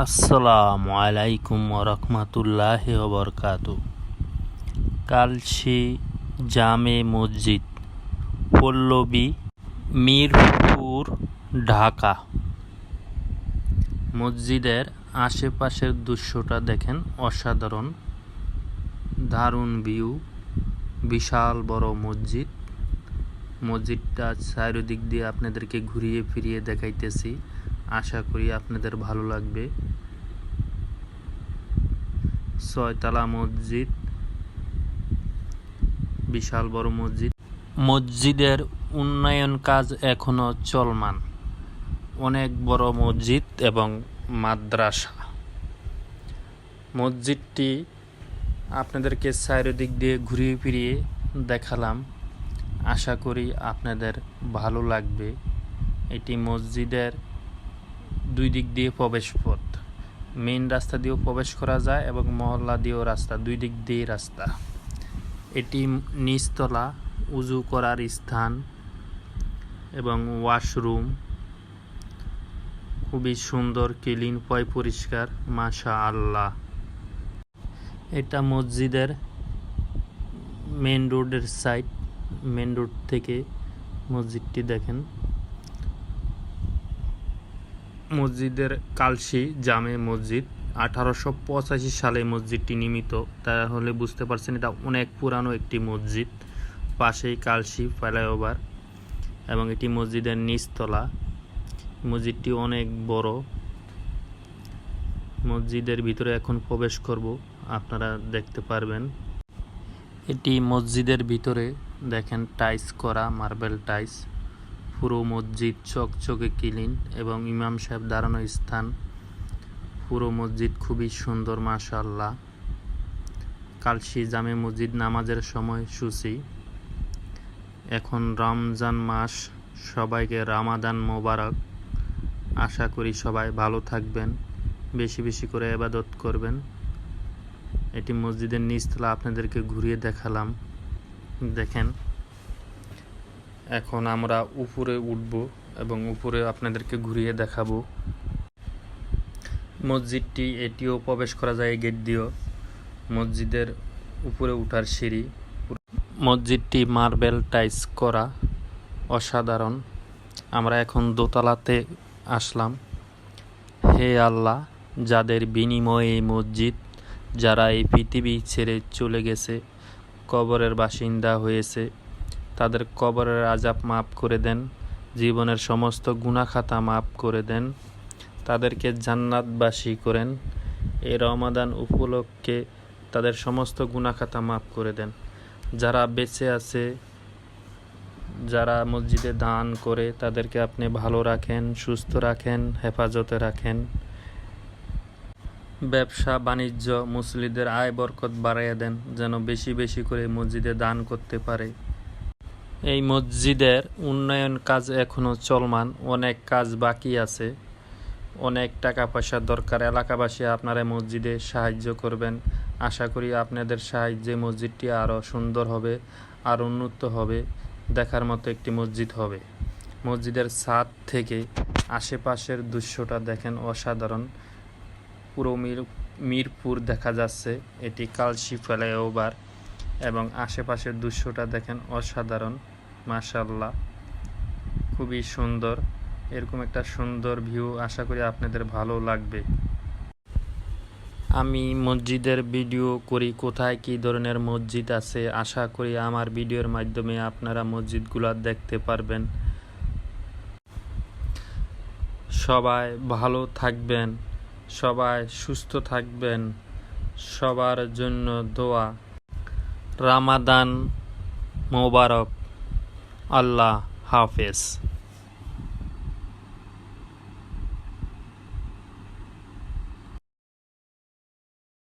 আসসালামু আলাইকুম রহমতুল্লাহ বরকাত কালশি জামে মসজিদ, পল্লবী, মিরপুর, ঢাকা। মসজিদের আশেপাশের দৃশ্যটা দেখেন অসাধারণ, দারুণ ভিউ, বিশাল বড় মসজিদ। মসজিদটা চারিদিক দিয়ে আপনাদেরকে ঘুরিয়ে ফিরিয়ে দেখাইতেছি। আশা করি আপনাদের ভালো লাগবে। ছয়তলা মসজিদ, বিশাল বড় মসজিদ। মসজিদের উন্নয়ন কাজ এখনও চলমান। অনেক বড় মসজিদ এবং মাদ্রাসা। মসজিদটি আপনাদেরকে চারিদিক দিয়ে ঘুরিয়ে ফিরিয়ে দেখালাম। আশা করি আপনাদের ভালো লাগবে। এটি মসজিদের দুই দিক দিয়ে প্রবেশ পথ। মেইন রাস্তা দিয়েও প্রবেশ করা যায় এবং মহল্লা দিয়েও রাস্তা, দুই দিক দিয়ে রাস্তা। এটি নিচতলা, উজু করার স্থান এবং ওয়াশরুম। খুবই সুন্দর, ক্লিন, পয় পরিষ্কার মাশা আল্লাহ এটা মসজিদের মেন রোডের সাইড মেন রোড থেকে মসজিদটি দেখেন। মসজিদের কালশি জামে মসজিদ। আঠারোশো পঁচাশি সালে মসজিদটি নির্মিত। তাহলে বুঝতে পারছেন এটা অনেক পুরানো একটি মসজিদ। পাশেই কালশি ফ্লাইওভার এবং এটি মসজিদের নিচতলা। মসজিদটি অনেক বড়। মসজিদের ভিতরে এখন প্রবেশ করব, আপনারা দেখতে পারবেন। এটি মসজিদের ভিতরে দেখেন টাইস করা, মার্বেল টাইস পুরো মসজিদ চকচকে ক্লিন এবং ইমাম সাহেব দাঁড়ানো স্থান। পুরো মসজিদ খুবই সুন্দর মাশাল্লাহ কালশি জামে মসজিদ নামাজের সময় সূচি। এখন রমজান মাস, সবাইকে রামাদান মোবারক। আশা করি সবাই ভালো থাকবেন, বেশি বেশি করে এবাদত করবেন। এটি মসজিদের নিচতলা আপনাদেরকে ঘুরিয়ে দেখালাম। দেখেন এখন আমরা উপরে উঠব এবং উপরে আপনাদেরকে ঘুরিয়ে দেখাবো। মসজিদটি এটিও প্রবেশ করা যায় গেট দিয়েও। মসজিদের উপরে উঠার সিঁড়ি। মসজিদটি মার্বেল টাইস করা অসাধারণ। আমরা এখন দোতলাতে আসলাম। হে আল্লাহ, যাদের বিনিময়ে এই মসজিদ, যারা এই পৃথিবী ছেড়ে চলে গেছে, কবরের বাসিন্দা হয়েছে তাদের কবরের আজাব মাফ করে দেন, জীবনের সমস্ত গুণাখাতা মাফ করে দেন, তাদেরকে জান্নাতবাসী করেন। এই রমাদান উপলক্ষে তাদের সমস্ত গুণাখাতা মাফ করে দেন। যারা বেঁচে আছে, যারা মসজিদে দান করে, তাদেরকে আপনি ভালো রাখেন, সুস্থ রাখেন, হেফাজতে রাখেন। ব্যবসা, বাণিজ্য মুসলিদের আয় বরকত বাড়াইয়া দেন, যেন বেশি বেশি করে মসজিদে দান করতে পারে। এই মসজিদের উন্নয়ন কাজ এখনও চলমান, অনেক কাজ বাকি আছে। অনেক টাকা পয়সার দরকার। এলাকাবাসী আপনারা মসজিদে সাহায্য করবেন। আশা করি আপনাদের সাহায্যে মসজিদটি আরও সুন্দর হবে, আর উন্নত হবে, দেখার মতো একটি মসজিদ হবে। মসজিদের ছাদ থেকে আশেপাশের দৃশ্যটা দেখেন অসাধারণ। পুরো মির, মিরপুর দেখা যাচ্ছে, এটি কালশি ফ্লাইওভার এবং আশেপাশের দৃশ্যটা দেখেন অসাধারণ। মাশাল্লাহ খুবই সুন্দর। এরকম একটা সুন্দর ভিউ আশা করি আপনাদের ভালো লাগবে। আমি মসজিদের ভিডিও করি, কোথায় কি ধরনের মসজিদ আছে? আশা করি আমার ভিডিওর মাধ্যমে আপনারা মসজিদগুলো দেখতে পারবেন। সবাই ভালো থাকবেন, সবাই সুস্থ থাকবেন, সবার জন্য দোয়া। রামাদান মোবারক। আল্লাহ হাফেজ।